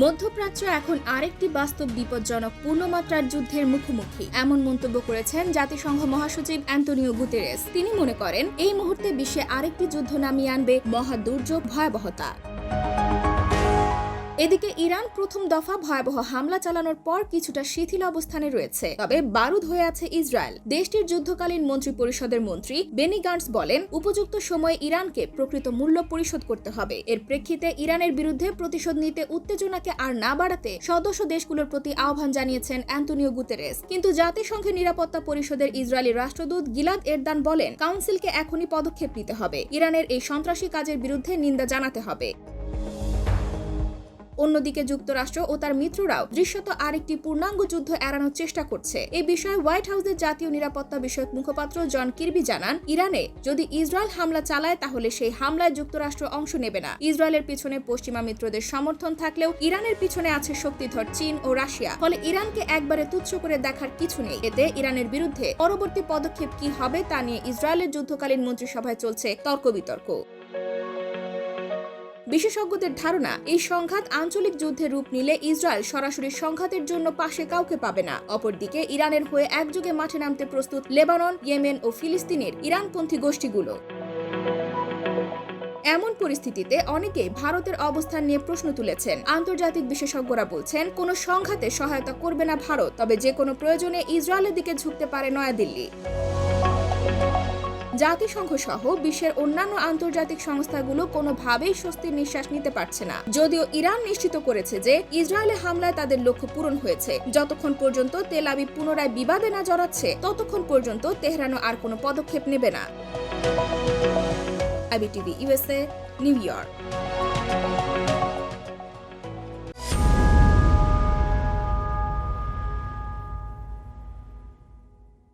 মধ্যপ্রাচ্য এখন আরেকটি বাস্তব বিপজ্জনক পূর্ণমাত্রার যুদ্ধের মুখোমুখি। এমন মন্তব্য করেছেন জাতিসংঘ মহাসচিব অ্যান্টনিও গুতেরেস। তিনি মনে করেন, এই মুহূর্তে বিশ্বে আরেকটি যুদ্ধ নামিয়ে আনবে মহা দুর্যোগ ভয়াবহতা। এদিকে ইরান প্রথম দফা ভয়াবহ হামলা চালানোর পর কিছুটা শিথিল অবস্থানে রয়েছে। তবে বারুদ হয়ে আছে ইসরায়েল। দেশটির যুদ্ধকালীন মন্ত্রী পরিষদের মন্ত্রী বেনি গান্টস বলেন, উপযুক্ত সময়ে ইরানকে প্রকৃত মূল্য পরিশোধ করতে হবে। এর প্রেক্ষিতে ইরানের বিরুদ্ধে প্রতিশোধ নিতে উত্তেজনাকে আর না বাড়াতে সদস্য দেশগুলোর প্রতি আহ্বান জানিয়েছেন অ্যান্টনিও গুতেরেস। কিন্তু জাতিসংঘের নিরাপত্তা পরিষদের ইসরায়েলি রাষ্ট্রদূত গিলাদ এরদান বলেন, কাউন্সিলকে এখনই পদক্ষেপ নিতে হবে। ইরানের এই সন্ত্রাসী কাজের বিরুদ্ধে নিন্দা জানাতে হবে। অন্যদিকে যুক্তরাষ্ট্র ও তার মিত্ররাও দৃশ্যত আরেকটি পূর্ণাঙ্গ যুদ্ধ এড়ানোর চেষ্টা করছে। এই বিষয়ে হোয়াইট হাউসের জাতীয় নিরাপত্তা বিষয়ক মুখপাত্র জন কিরবি জানান, ইরানে যদি ইসরায়েল হামলা চালায় তাহলে সেই হামলায় যুক্তরাষ্ট্র অংশ নেবে না। ইসরায়েলের পিছনে পশ্চিমা মিত্রদের সমর্থন থাকলেও ইরানের পিছনে আছে শক্তিধর চীন ও রাশিয়া। ফলে ইরানকে একবারে তুচ্ছ করে দেখার কিছু নেই। এতে ইরানের বিরুদ্ধে পরবর্তী পদক্ষেপ কি হবে তা নিয়ে ইসরায়েলের যুদ্ধকালীন মন্ত্রিসভায় চলছে তর্ক বিতর্ক বিশেষজ্ঞদের ধারণা, এই সংঘাত আঞ্চলিক যুদ্ধের রূপ নিলে ইসরায়েল সরাসরি সংঘাতের জন্য পাশে কাউকে পাবে না। অপরদিকে, ইরানের হয়ে একযোগে মাঠে নামতে প্রস্তুত লেবানন, ইয়েমেন ও ফিলিস্তিনের ইরানপন্থী গোষ্ঠীগুলো। এমন পরিস্থিতিতে অনেকেই ভারতের অবস্থান নিয়ে প্রশ্ন তুলেছেন। আন্তর্জাতিক বিশেষজ্ঞরা বলছেন, কোনো সংঘাতে সহায়তা করবে না ভারত, তবে যে কোনো প্রয়োজনে ইসরায়েলের দিকে ঝুঁকতে পারে নয়াদিল্লি। জাতিসংঘ সহ বিশ্বের অন্যান্য আন্তর্জাতিক সংস্থাগুলো কোনোভাবেই স্বস্তির নিঃশ্বাস নিতে পারছে না। যদিও ইরান নিশ্চিত করেছে যে ইসরায়েলে হামলায় তাদের লক্ষ্য পূরণ হয়েছে। যতক্ষণ পর্যন্ত তেল আবিব পুনরায় বিবাদে না জড়াচ্ছে, ততক্ষণ পর্যন্ত তেহরানও আর কোনো পদক্ষেপ নেবে না। আবিটিভি ইউএসএ নিউ ইয়র্ক।